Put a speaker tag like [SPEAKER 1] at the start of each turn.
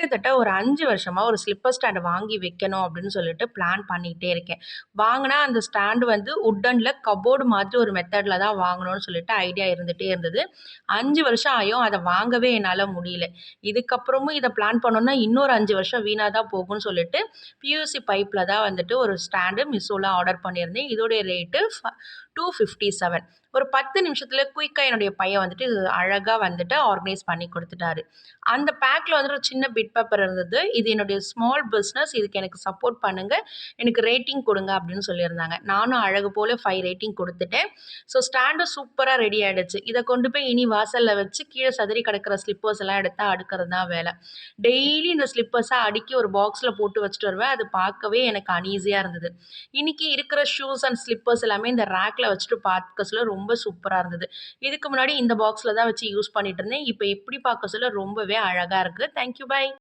[SPEAKER 1] கிட்டத்தட்ட ஒரு அஞ்சு வருஷமா ஒரு ஸ்லிப்பர் ஸ்டாண்ட் வாங்கி வைக்கணும் அப்படின்னு சொல்லிட்டு பிளான் பண்ணிகிட்டே இருக்கேன். வாங்கினா அந்த ஸ்டாண்டு வந்து உட்டனில் கபோர்டு மாதிரி ஒரு மெத்தடில் தான் வாங்கணும்னு சொல்லிட்டு ஐடியா இருந்துகிட்டே இருந்தது. அஞ்சு வருஷம் ஆயும் அதை வாங்கவே என்னால் முடியல. இதுக்கப்புறமும் இதை பிளான் பண்ணோம்னா இன்னொரு அஞ்சு வருஷம் வீணாக தான் போகும்னு சொல்லிட்டு பியூசி பைப்பில் தான் வந்துட்டு ஒரு ஸ்டாண்டு Missoல ஆர்டர் பண்ணியிருந்தேன். இதோடைய ரேட்டு டூ ஃபிஃப்டி செவன் ஒரு பத்து நிமிஷத்தில் குயிக்காக என்னுடைய பையன் வந்துட்டு அழகாக வந்துட்டு ஆர்கனைஸ் பண்ணி கொடுத்துட்டாரு அந்த பேக்கில் வந்துட்டு ஒரு சின்ன பிட் பேப்பர் இருந்தது. இது என்னுடைய ஸ்மால் பிஸ்னஸ் இதுக்கு எனக்கு சப்போர்ட் பண்ணுங்கள் எனக்கு ரேட்டிங் கொடுங்க அப்படின்னு சொல்லியிருந்தாங்க. நானும் அழகு போல ஃபைவ் ரேட்டிங் கொடுத்துட்டேன் ஸோ ஸ்டாண்டும் சூப்பராக ரெடி ஆகிடுச்சு இதை கொண்டு போய் இனி வாசலில் வச்சு கீழே சதுரி கிடக்கிற ஸ்லிப்பர்ஸ் எல்லாம் எடுத்து அடுக்கிறது தான் வேலை டெய்லி இந்த ஸ்லிப்பர்ஸை அடுக்கி ஒரு பாக்ஸில் போட்டு வச்சுட்டு வருவேன். அது பார்க்கவே எனக்கு அன்ஈஸியாக இருந்தது. இன்னைக்கு இருக்கிற ஷூஸ் அண்ட் ஸ்லிப்பர்ஸ் எல்லாமே இந்த ரேக்கில் வச்சுட்டு பார்க்க சொல்ல ரொம்ப சூப்பராக இருந்தது. இதுக்கு முன்னாடி இந்த பாக்ஸில் தான் வச்சு யூஸ் பண்ணிட்டு இருந்தேன். இப்போ இப்படி பார்க்க சொல்ல ரொம்பவே அழகாக இருக்குது தேங்க் யூ. பை.